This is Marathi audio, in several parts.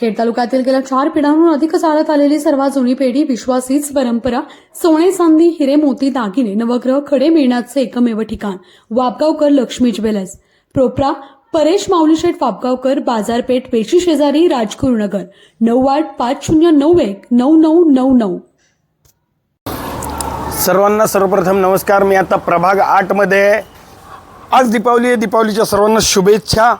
खेड तालुक्यातील गेल्या चार पिढ्यांहून अधिक चालत आलेली सर्वात जुनी पेढी विश्वासीच परंपरा सोने चांदी हिरे मोती दागिने नवग्रह खडे मिळण्याचे एकमेव ठिकाण वापगावकर लक्ष्मी ज्वेलर्स. प्रोप्रा परेश माऊलीशेठ वापगावकर बाजारपेठ पेशी शेजारी राजगुरुनगर नऊ आठ पाच शून्य नऊ एक नऊ नऊ नऊ नऊ. सर्वांना सर्वप्रथम नमस्कार. मी आता प्रभाग आठमध्ये आज दीपावली आहे. दीपावलीच्या सर्वांना शुभेच्छा.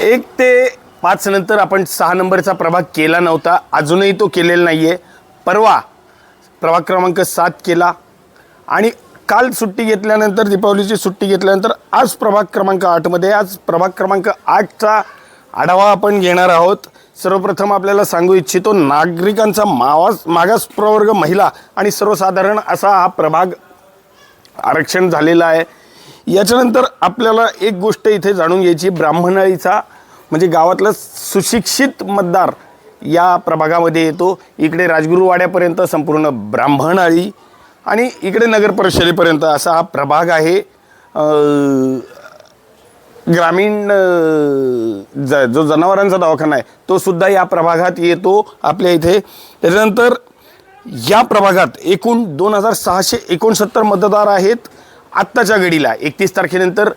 एक ते पाच नंतर आपण सहा नंबरचा प्रभाग केला नव्हता. अजूनही तो केलेला नाही आहे परवा प्रभाग क्रमांक सात केला. आणि काल सुट्टी घेतल्यानंतर दीपावलीची सुट्टी घेतल्यानंतर आज प्रभाग क्रमांक आठमध्ये आज प्रभाग क्रमांक आठचा आढावा आपण घेणार आहोत. सर्वप्रथम आपल्याला सांगू इच्छितो नागरिकांचा मावास मागास प्रवर्ग महिला आणि सर्वसाधारण असा हा प्रभाग आरक्षण झालेला आहे. याच्यानंतर आपल्याला एक गोष्ट इथे जाणून घ्यायची ब्राह्मणाळीचा म्हणजे गावातलं सुशिक्षित मतदार या प्रभागामध्ये येतो. इकडे राजगुरुवाड्यापर्यंत संपूर्ण ब्राह्मणाळी आणि इकडे नगर परिषदेपर्यंत असा हा प्रभाग आहे. ग्रामीण ज जो जनावरांचा दवाखाना आहे तो सुद्धा या प्रभागात येतो आपल्या इथे. त्याच्यानंतर या प्रभागात एकूण दोन हजार सहाशे एकोणसत्तर मतदार आहेत आत्ताच्या घडीला. एकतीस तारखेनंतर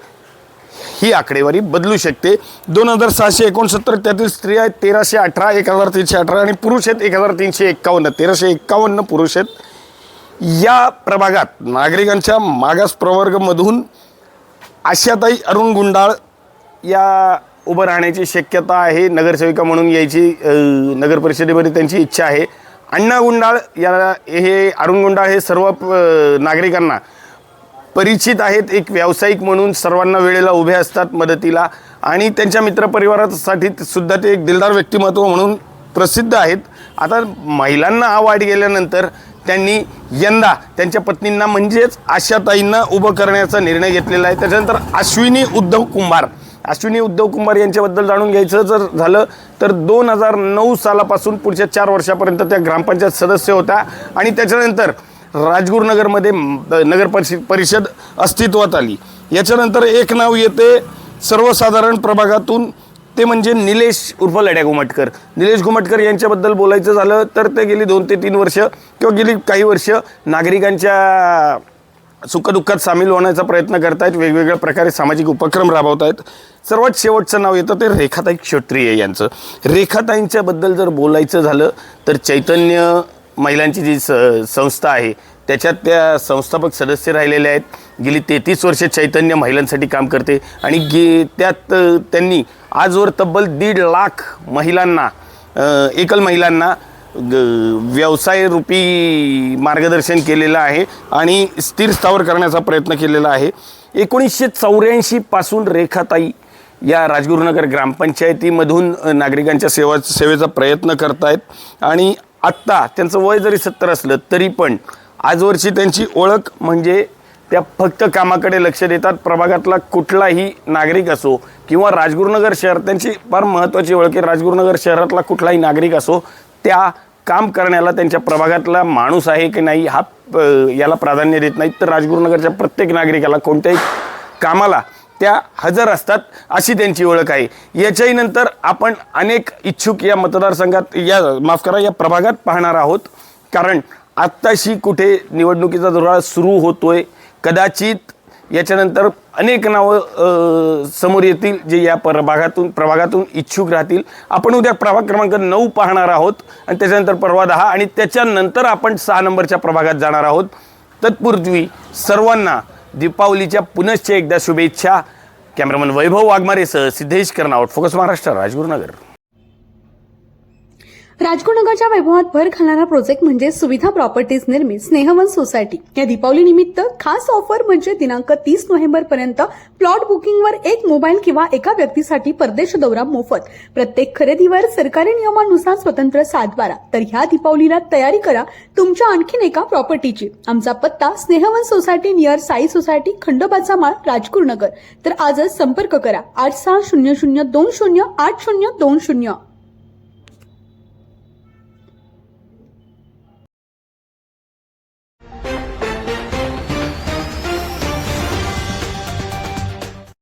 ही आकडेवारी बदलू शकते. दोन हजार सहाशे एकोणसत्तर त्यातील स्त्रिया आहेत तेराशे अठरा एक हजार तीनशे अठरा आणि पुरुष आहेत एक हजार तीनशे एक्कावन्न तेराशे एक्कावन्न पुरुष आहेत. या प्रभागात नागरिकांच्या मागास प्रवर्गमधून आशाताई अरुण गुंडाळ या उभं राहण्याची शक्यता आहे. नगरसेविका म्हणून यायची नगरपरिषदेमध्ये नगर परिषदेमध्ये त्यांची इच्छा आहे. अण्णा गुंडाळ या हे अरुण गुंडाळ हे सर्व नागरिकांना परिचित आहेत एक व्यावसायिक म्हणून सर्वांना वेळेला उभे असतात मदतीला. आणि त्यांच्या मित्रपरिवारासाठी सुद्धा ते एक दिलदार व्यक्तिमत्व म्हणून प्रसिद्ध आहेत. आता महिलांना हा वाढ गेल्यानंतर त्यांनी यंदा त्यांच्या पत्नींना म्हणजेच आशाताईंना उभं करण्याचा निर्णय घेतलेला आहे. त्याच्यानंतर अश्विनी उद्धव कुंभार. अश्विनी उद्धव कुंभार यांच्याबद्दल जाणून घ्यायचं जर झालं तर दोन हजार नऊ सालापासून पुढच्या चार वर्षापर्यंत त्या ग्रामपंचायत सदस्य होत्या. आणि त्याच्यानंतर राजगुरुनगरमध्ये नगर परिषद परिषद अस्तित्वात आली. याच्यानंतर एक नाव येते सर्वसाधारण प्रभागातून ते म्हणजे निलेश उर्फ लड्या घुमटकर. निलेश घुमटकर यांच्याबद्दल बोलायचं झालं तर ते गेली दोन ते तीन वर्ष किंवा गेली काही वर्ष नागरिकांच्या सुखदुःखात सामील होण्याचा प्रयत्न करतायत वेगवेगळ्या प्रकारे सामाजिक उपक्रम राबवत आहेत सर्वात शेवटचं नाव येतं ते रेखाताई क्षत्रिय यांचं. रेखाताईंच्याबद्दल जर बोलायचं झालं तर चैतन्य महिलांची जी स संस्था आहे त्याच्यात त्या संस्थापक सदस्य राहिलेले आहेत. गेली तेहतीस वर्ष चैतन्य महिलांसाठी काम करते आणि गे त्यात त्यांनी आजवर तब्बल दीड लाख महिलांना एकल महिलांना व्यवसायरूपी व्यवसाय रूपी मार्गदर्शन केलेलं आहे आणि स्थिर स्थावर करण्याचा प्रयत्न केलेला आहे. एकोणीसशे चौऱ्याऐंशीपासून रेखाताई या राजगुरुनगर ग्रामपंचायतीमधून नागरिकांच्या सेवा सेवेचा प्रयत्न करतायत आणि आत्ता त्यांचं वय जरी सत्तर असलं तरी पण आजवरची त्यांची ओळख म्हणजे त्या फक्त कामाकडे लक्ष देतात. प्रभागातला कुठलाही नागरिक असो किंवा राजगुरुनगर शहर त्यांची फार महत्त्वाची ओळख आहे. राजगुरुनगर शहरातला कुठलाही नागरिक असो त्या काम करण्याला त्यांच्या प्रभागातला माणूस आहे की नाही हा याला प्राधान्य देत नाहीत. तर राजगुरुनगरच्या प्रत्येक नागरिकाला कोणत्याही कामाला त्या हजर असतात अशी त्यांची ओळख आहे. याच्याही नंतर आपण अनेक इच्छुक या मतदारसंघात या माफ करा या प्रभागात पाहणार आहोत. कारण आत्ताशी कुठे निवडणुकीचा धुराळा सुरू होतोय कदाचित याच्यानंतर अनेक नावं समोर येतील जे या प्रभागातून प्रभागातून इच्छुक राहतील. आपण उद्या प्रभाग क्रमांक नऊ पाहणार आहोत आणि त्याच्यानंतर परवा दहा आणि त्याच्यानंतर आपण सहा नंबरच्या प्रभागात जाणार आहोत. तत्पूर्वी सर्वांना दीपावलीच्या पुनश्च एकदा शुभेच्छा. कॅमेरामन वैभव वाघमारेसह सिद्धेश कर्नावट फोकस महाराष्ट्र राजगुरुनगर. राजगुरुनगरच्या वैभवात भर घालणारा प्रोजेक्ट म्हणजे सुविधा प्रॉपर्टीज निर्मित स्नेहवन सोसायटी या दीपावली निमित्त खास ऑफर म्हणजे दिनांक तीस नोव्हेंबर पर्यंत प्लॉट बुकिंगवर एक मोबाईल किंवा एका व्यक्तीसाठी परदेश दौरा मोफत. प्रत्येक खरेदीवर सरकारी नियमानुसार स्वतंत्र सातबारा. तर ह्या दीपावलीला तयारी करा तुमच्या आणखीन एका प्रॉपर्टीची आमचा पत्ता Snehvan society near Sai society खंडोबाचा माळ राजकुरनगर तर आजच संपर्क करा. आठ सहा शून्य शून्य दोन शून्य आठ शून्य दोन शून्य.